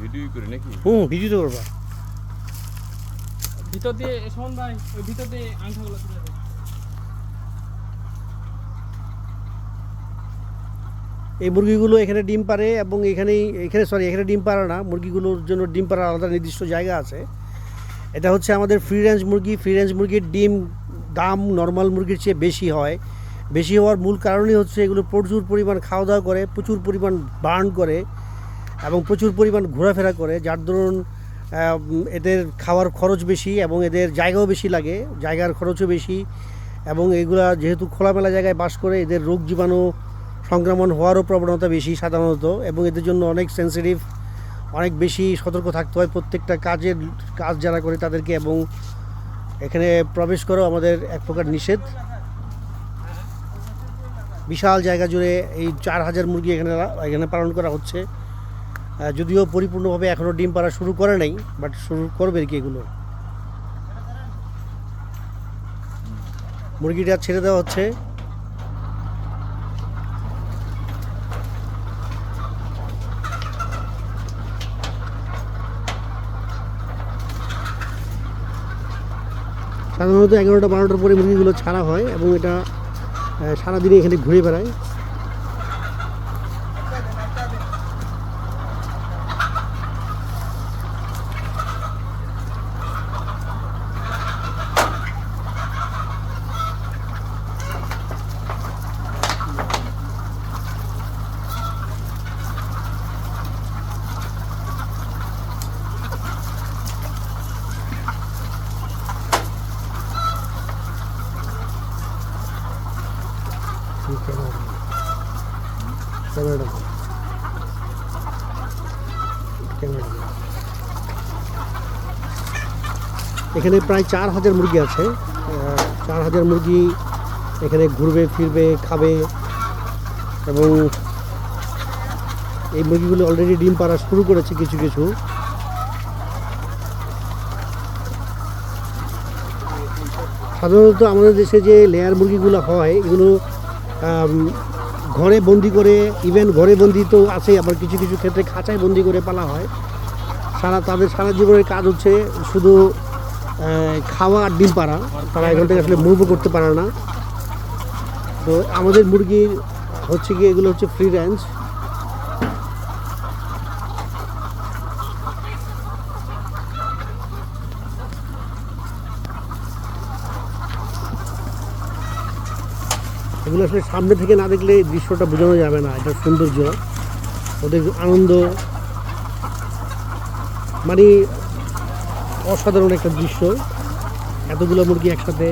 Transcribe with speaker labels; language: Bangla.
Speaker 1: ভিডিও করে নাকি?
Speaker 2: হুম ভিডিও তো করবা।
Speaker 3: ভিতর দিয়ে শোন ভাই ওই ভিতর দিয়ে আংটাগুলো তুলে
Speaker 2: এই মুরগিগুলো এখানে ডিম পারে এবং এখানেই এখানে সরি এখানে ডিম পারে না মুরগিগুলোর জন্য ডিম পাড়ার আলাদা নির্দিষ্ট জায়গা আছে। এটা হচ্ছে আমাদের ফ্রি রেঞ্জ মুরগি ফ্রি রেঞ্জ মুরগির ডিম দাম নর্মাল মুরগির চেয়ে বেশি হয়। বেশি হওয়ার মূল কারণই হচ্ছে এগুলো প্রচুর পরিমাণ খাওয়া দাওয়া করে প্রচুর পরিমাণ বার্ন করে। এবং প্রচুর পরিমাণ ঘোরাফেরা করে, যার দরুন এদের খাওয়ার খরচ বেশি এবং এদের জায়গাও বেশি লাগে, জায়গার খরচও বেশি এবং এগুলা যেহেতু খোলামেলা জায়গায় বাস করে, এদের রোগ জীবাণু সংক্রমণ হওয়ারও প্রবণতা বেশি সাধারণত এবং এদের জন্য অনেক সেন্সিটিভ অনেক বেশি সতর্ক থাকতে হয় প্রত্যেকটা কাজের, কাজ যারা করে তাদেরকে এবং এখানে প্রবেশ করাও আমাদের এক প্রকার নিষেধ। বিশাল জায়গা জুড়ে এই চার হাজার মুরগি এখানে এখানে পালন করা হচ্ছে। যদিও পরিপূর্ণভাবে এখনও ডিম পাড়া শুরু করে নাই বাট শুরু করবে কি এগুলো? মুরগিটা ছেড়ে দেওয়া হচ্ছে। সাধারণত এগারোটা বারোটার পরে মুরগিগুলো ছাড়া হয় এবং এটা সারাদিনে এখানে ঘুরে বেড়ায়। ক্যামেরাটা। ক্যামেরাটা। এখানে প্রায় চার হাজার মুরগি আছে চার হাজার মুরগি এখানে ঘুরবে, ফিরবে, খাবে এবং এই মুরগিগুলো অলরেডি ডিম পাড়া শুরু করেছে কিছু কিছু সাধারণত আমাদের দেশে যে লেয়ার মুরগিগুলো হয়, এগুলো ঘরে বন্দি করে ইভেন ঘরে বন্দি তো আছে আবার কিছু কিছু ক্ষেত্রে খাঁচায় বন্দি করে পালা হয়। সারা তাদের সারা জীবনের কাজ হচ্ছে শুধু খাওয়া আর ডিম পাড়া। তারা এখান থেকে আসলে মুভও করতে পারে না। তো আমাদের মুরগির হচ্ছে কি, এগুলো হচ্ছে ফ্রি রেঞ্জ এগুলো আসলে সামনে থেকে না দেখলে দৃশ্যটা বোঝানো যাবে না, এটা সৌন্দর্য। ওদের আনন্দ মানে অসাধারণ একটা দৃশ্য। এতগুলো মুরগি একসাথে